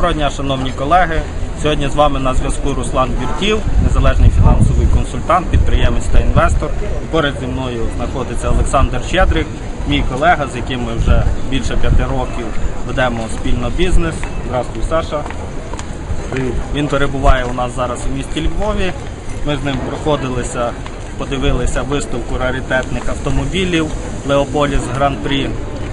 Доброго дня, шановні колеги. Сьогодні з вами на зв'язку Руслан Бюртів, незалежний фінансовий консультант, підприємець та інвестор. Поряд зі мною знаходиться Олександр Щедрик, мій колега, з яким ми вже більше п'яти років ведемо спільно бізнес. Здравствуй, Саша. Він перебуває у нас зараз у місті Львові. Ми з ним проходилися, подивилися виставку раритетних автомобілів Леополіс Гран-прі.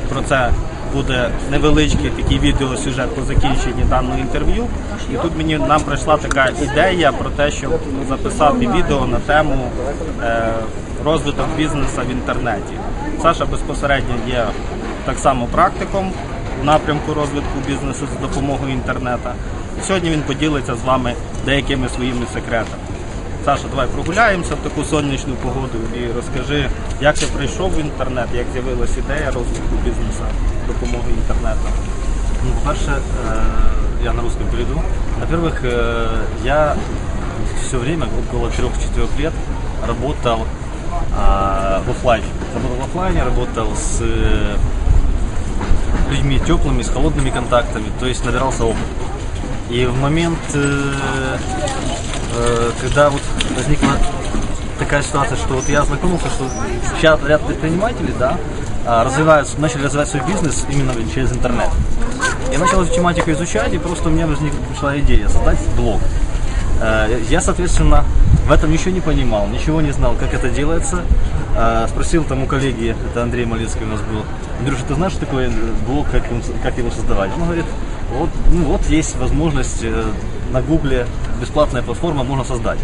Про це буде невеличкий такий відеосюжет по закінченні даного інтерв'ю. І тут мені нам прийшла така ідея про те, щоб записати відео на тему е, розвиток бізнесу в інтернеті. Саша безпосередньо є так само практиком в напрямку розвитку бізнесу за допомогою інтернету. Сьогодні він поділиться з вами деякими своїми секретами. Саша, давай прогуляємося в таку сонячну погоду і розкажи, як ти прийшов в інтернет, як з'явилася ідея розвитку бізнесу з допомогою інтернету. Ну, по-перше, я на русском перейду. Во-первых, я все время, около 3-4 лет, работал а, в офлайне. Работал в офлайне, работал с э, людьми теплыми, с холодными контактами, то есть набирался опыт. И в момент, э, э, когда вот возникла такая ситуация, что вот я ознакомился, что сейчас ряд предпринимателей, да, а, развивают, начали развивать свой бизнес именно через интернет. Я начал эту тематику изучать, и просто у меня возникла пришла идея создать блог. Э, Я, соответственно, в этом ничего не понимал, ничего не знал, как это делается. Э, Спросил там у коллеги, это Андрей Малецкий у нас был, Андрюша, ты знаешь, что такое блог, как, он- как его создавать? Он говорит, вот, ну, вот есть возможность э, на гугле, бесплатная платформа, можно создать.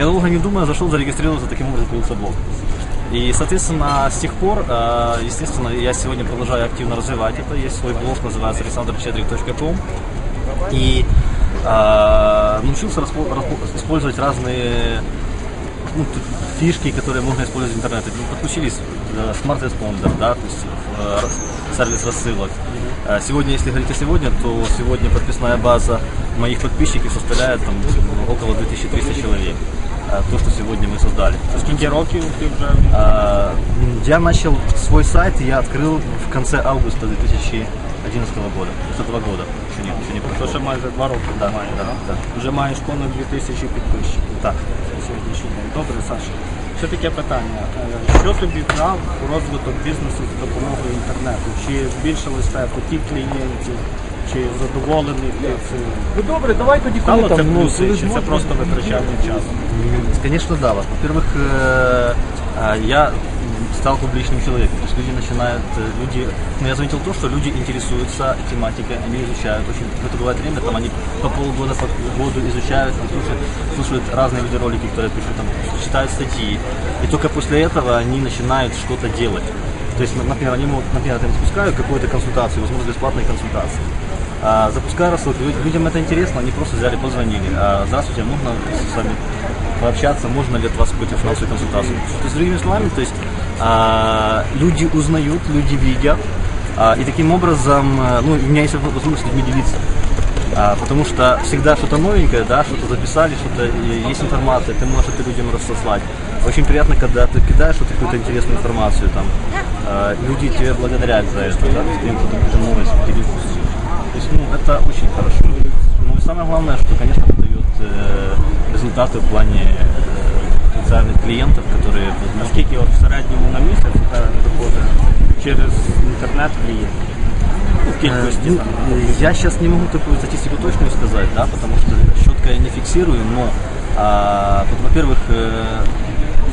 Я долго не думая зашел, зарегистрировался, таким образом появился блог. И, соответственно, с тех пор, э, естественно, я сегодня продолжаю активно развивать это. Есть свой блог, называется alexanderchedrik.com. И э, научился распо- распо- использовать разные ну, фишки, которые можно использовать в интернете. Ну, Подключились э, Smart Responder, да, то есть э, сервис рассылок. Э, Сегодня, если говорить о сегодня, то сегодня подписная база моих подписчиков составляет там, около 2300 человек. Э, То, что сегодня мы создали. Скільки років ти вже А, Я начал свой сайт, я открыл в конце августа 2011 года. То есть этого года. Еще не, еще не то прошло. ще майже два роки Да, немає, да, да? да. Вже маєш понад 2000 підписчиків. Так. на сьогоднішній день. Добре, Саша. Ще таке питання. Е, Що тобі дав розвиток бізнесу за допомогою інтернету? Чи збільшилось тебе потік клієнтів, Чи задоволений ти цим? Ну добре, давай тоді коли Стало це там, ну, плюси, коли чи це зможемо, просто витрачання часу? Конечно, да. Во-первых, э, а, я стал публичным человеком. То есть люди начинают, э, люди, ну, я заметил то, что люди интересуются тематикой, они изучают. Очень, это бывает время, там они по полгода, по году изучают, там, слушают, слушают разные видеоролики, которые я пишу, там, читают статьи. И только после этого они начинают что-то делать. То есть, например, они могут, например, там спускают какую-то консультацию, возможно, бесплатные консультации. А, запускаю рассылку. Лю- Людям это интересно, они просто взяли, позвонили. А, здравствуйте, можно с вами пообщаться, можно ли от вас какую-то финансовую консультацию. То есть, другими словами, то есть а, люди узнают, люди видят, а, и таким образом, а, ну, у меня есть возможность с людьми делиться. А, потому что всегда что-то новенькое, да, что-то записали, что-то есть информация, ты можешь это людям разослать. Очень приятно, когда ты кидаешь вот какую-то интересную информацию, там, а, люди тебе благодарят за это, да, ты им какую-то новость делишься. То есть, ну, это очень хорошо. Ну и самое главное, что, конечно, это дает э, результаты в плане э, потенциальных клиентов, которые, возможно, Наскільки от в середньому на місяць у тебе доходить через інтернет клієнтів? Ну, в кількості Э, там. ну, Я сейчас не могу такую статистику точную сказать, да, потому что четко я не фиксирую, но, а, вот, во-первых, э,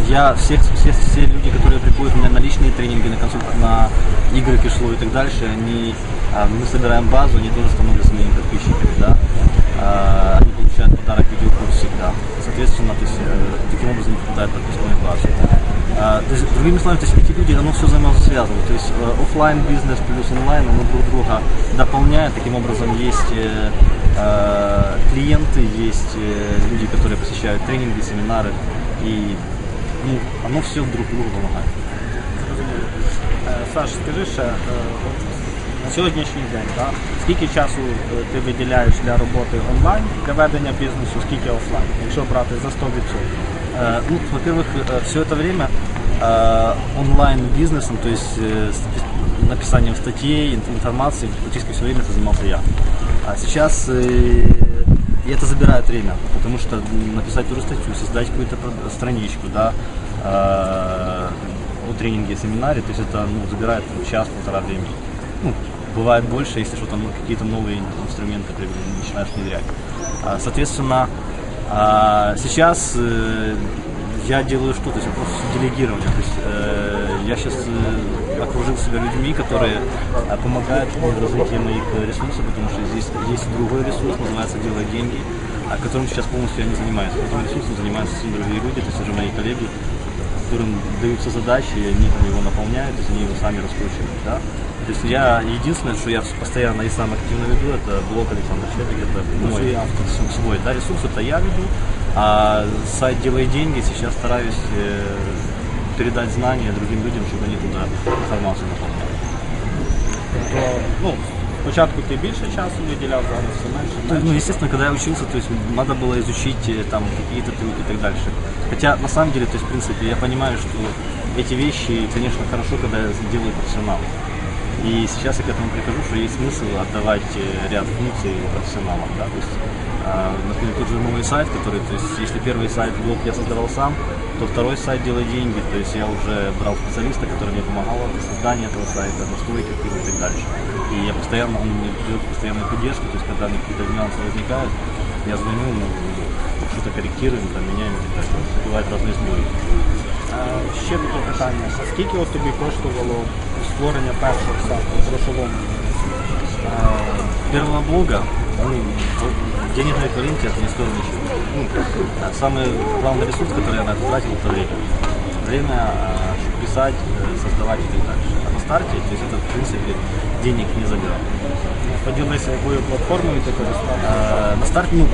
я всех, все, все люди, которые приходят у меня на личные тренинги, на консульт, на игры кишло и так дальше, они, а, мы собираем базу, они тоже становятся моими подписчиками, да, А, они получают подарок видеокурс всегда. Соответственно, то есть, э, таким образом попадают подписную базу. А, то есть, другими словами, то есть эти люди, оно все взаимосвязано. То есть э, офлайн бизнес плюс онлайн, оно друг друга дополняет. Таким образом, есть э, клиенты, есть люди, которые посещают тренинги, семинары. И ну, оно все друг другу помогает. Е, Саш, скажи ще, е, от на сьогоднішній день, да, скільки часу е, ти виділяєш для роботи онлайн, для ведення бізнесу, скільки офлайн, якщо брати за 100%? Э, Ну, во-первых, все это время э, онлайн-бизнесом, то есть э, с- написанием статей, ин- информации, практически все время это занимался я. А сейчас э, и это забирает время, потому что написать ту же статью, создать какую-то страничку, да, э, о тренинге, семинаре, то есть это ну, забирает час-полтора времени. Ну, бывает больше, если что-то ну, какие-то новые инструменты начинаешь внедрять. А, соответственно, а, сейчас э, я делаю что? То есть вопрос делегирования. То есть э, я сейчас окружил себя людьми, которые э, помогают мне в развитии моих э, ресурсов, потому что здесь есть другой ресурс, называется «Делать деньги», а которым сейчас полностью я не занимаюсь. Этим ресурсом занимаются совсем другие люди, то есть уже мои коллеги, которым даются задачи, и они там его наполняют, то есть они его сами раскручивают. Да? То есть я единственное, что я постоянно и сам активно веду, это блог Александр Щедрик, это мой автор свой, да, ресурс это я веду, а сайт «Делай деньги» сейчас стараюсь э, передать знания другим людям, чтобы они туда информацию наполняли. То, ну, спочатку ти більше часу виділяв, зараз все. То есть, ну, естественно, когда я учился, то есть надо было изучить э, там какие-то трюки и так дальше. Хотя на самом деле, то есть, в принципе, я понимаю, что эти вещи, конечно, хорошо, когда делают профессионал. И сейчас я к этому прихожу, что есть смысл отдавать э, ряд функций профессионалам. Да? То есть, а, например, тот же новый сайт, который, то есть, если первый сайт блог я создавал сам, то второй сайт «Делай деньги», то есть я уже брал специалиста, который мне помогал в создании этого сайта, настройки и так дальше. И я постоянно, он мне дает постоянную поддержку, то есть когда какие-то нюансы возникают, я звоню, мы что-то корректируем, там, меняем и так далее. Бывают разные сбои. Е, Ще таке питання. А Скільки от тобі коштувало створення першого сайту в грошовому? А, первого блога, ну, на эквиваленте это не стоило ничего. Ну, самый главный ресурс, который я тратил, это время. Время, а, писать, э, создавать и так дальше. А на старте, то есть это, в принципе, денег не забирал. Якою платформою ти користувався? А, на старте, ну,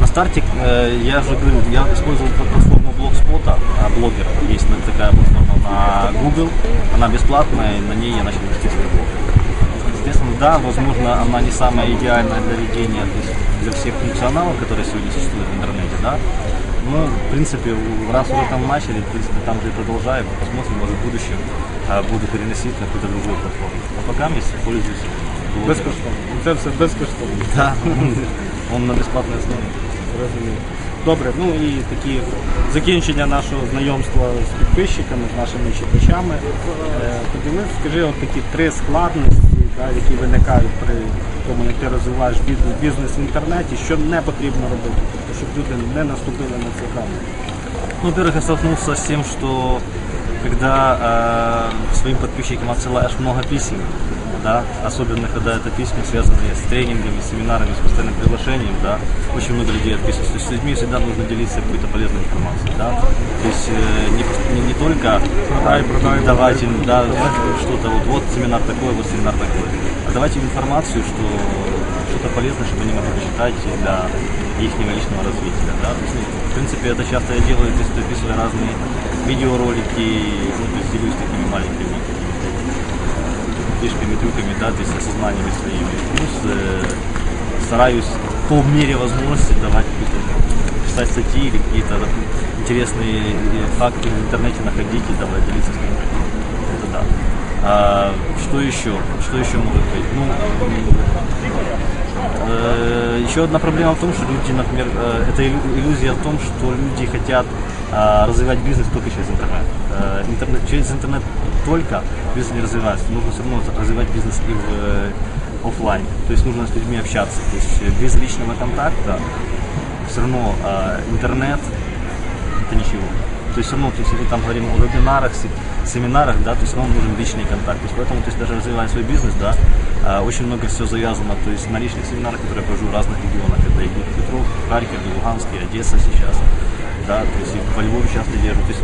на старте, э, я же говорю, я использовал платформу Blogspot, а, блогер. Есть такая платформа на Google, она бесплатная, и на ней я начал вести свой блог. Соответственно, да, возможно, она не самая идеальная для ведения, то есть для всех функционалов, которые сегодня существуют в интернете, да. Ну, в принципе, у- раз уже там начали, в принципе, там же и продолжаем, посмотрим, может, в будущем а, буду переносить на какую-то другую платформу. А пока я пользуюсь блогером. Безкоштовно. Це все безкоштовно. Да, он на бесплатной основе. Розумію. Добре, ну і такі закінчення нашого знайомства з підписчиками, з нашими читачами. Е, Поділи, скажи, от такі три складності, Да, які виникають при тому, як ти розвиваєш бізнес, бізнес в інтернеті, що не потрібно робити, тобто, щоб люди не наступили на ці грани. Ну, во-первых, я столкнулся с тем, что когда э, своим подписчикам отсылаешь много писем, да, особенно когда это письма, связанные с тренингами, семинарами, с постоянным приглашением, да, очень много людей отписываются. То есть с людьми всегда нужно делиться какой-то полезной информацией, да. То есть э, не, не, не только Продай, продай, давать им да, что-то, вот, вот семинар такой, вот семинар такой, а давать им информацию, что что-то полезное, чтобы они могли почитать для их личного развития. Да? То есть, ну, в принципе, это часто я делаю, то есть записываю разные видеоролики, ну, то есть делюсь такими маленькими фишками, трюками, да, то есть осознаниями своими. Плюс э, стараюсь по мере возможности давать писать статьи или какие-то интересные э, факты в интернете находить и давать делиться с ними. Это да. А, что еще? Что еще может быть? Ну, Э, Еще одна проблема в том, что люди, например, э, это иллю- иллюзия в том, что люди хотят а, развивать бизнес только через интернет. Э, интернет. Через интернет только бизнес не развивается. Нужно все равно развивать бизнес и в э, офлайне. То есть нужно с людьми общаться. То есть э, без личного контакта все равно а, интернет это ничего. То есть равно, то есть, если там говорим о вебинарах, се- семинарах, да, то есть нам нужен личный контакт. То есть поэтому, то есть даже развивая свой бизнес, да, а, очень много все завязано, то есть на личных семинарах, которые я провожу в разных регионах, это и Петров, Харьков, и Луганск, и Одесса сейчас, да, то есть и во Львове часто держу. То есть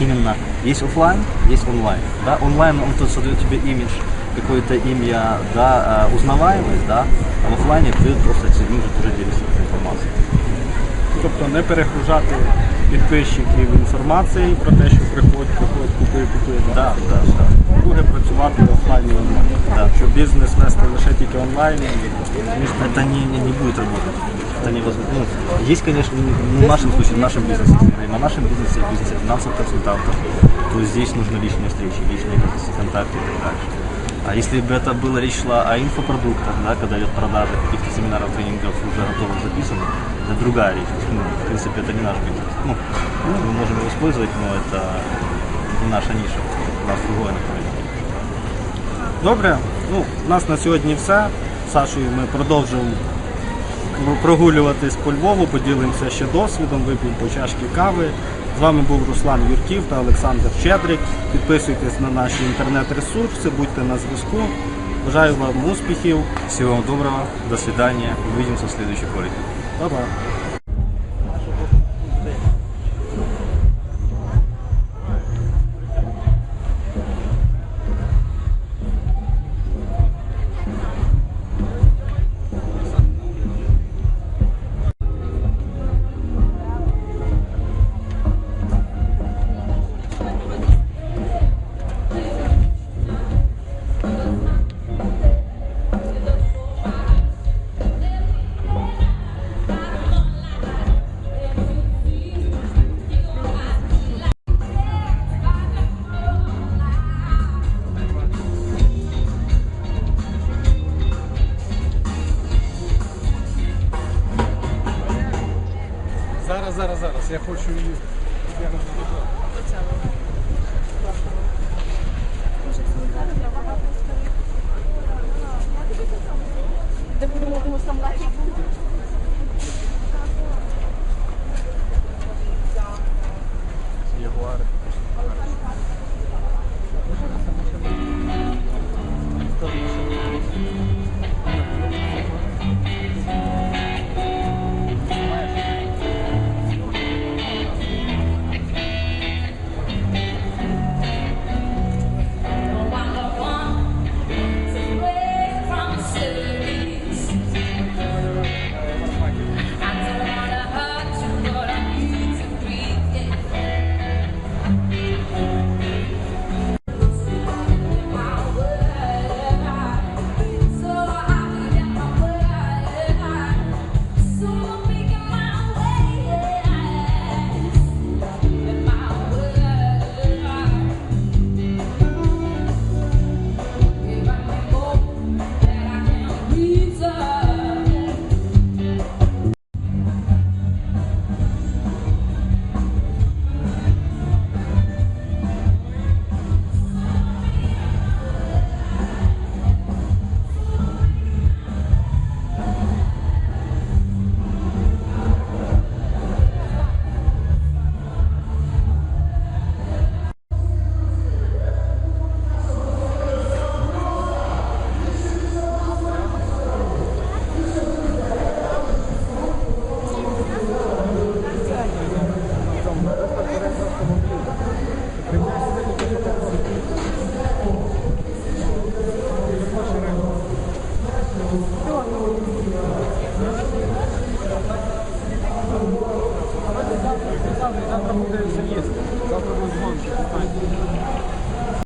именно есть офлайн, есть онлайн. Да? Онлайн он тут создает тебе имидж, какое-то имя, да, а, узнаваемость, да, а в офлайне ты просто с ним же тоже делишься этой информацией. Тобто не перегружати підписчиків інформації про те, що приходь, приходь, купи, купи. Да, да, да. Друге працювати офлайн і онлайн. Да. Щоб бізнес вести лише тільки онлайн. Это не, не, не будет работать. Это невозможно. Ну, есть, конечно, ну, в нашем случае, в нашем бизнесе, если говорим о нашем бизнесе, бизнесе финансовых консультантов, то здесь нужны личные встречи, личные какие-то контакты и так дальше. А если бы это была речь шла о инфопродуктах, да, когда идет продажа каких-то семинаров, тренингов уже готовых записанных, это другая речь. Ну, в принципе, это не наш бизнес. Ну, мы можем его использовать, но это не наша ниша. У нас другое направление. Добре, ну, у нас на сьогодні все. З Сашою ми продовжуємо прогулюватись по Львову, поділимося ще досвідом, вип'ємо по чашки кави. З вами був Руслан Юрків та Олександр Щедрик. Підписуйтесь на наші інтернет-ресурси, будьте на зв'язку. Бажаю вам успіхів. Всего вам доброго, до свидания, увидимся в следующих роликах. Па-па. Зараз, зараз, зараз. Я хочу її. Де будемо там легше?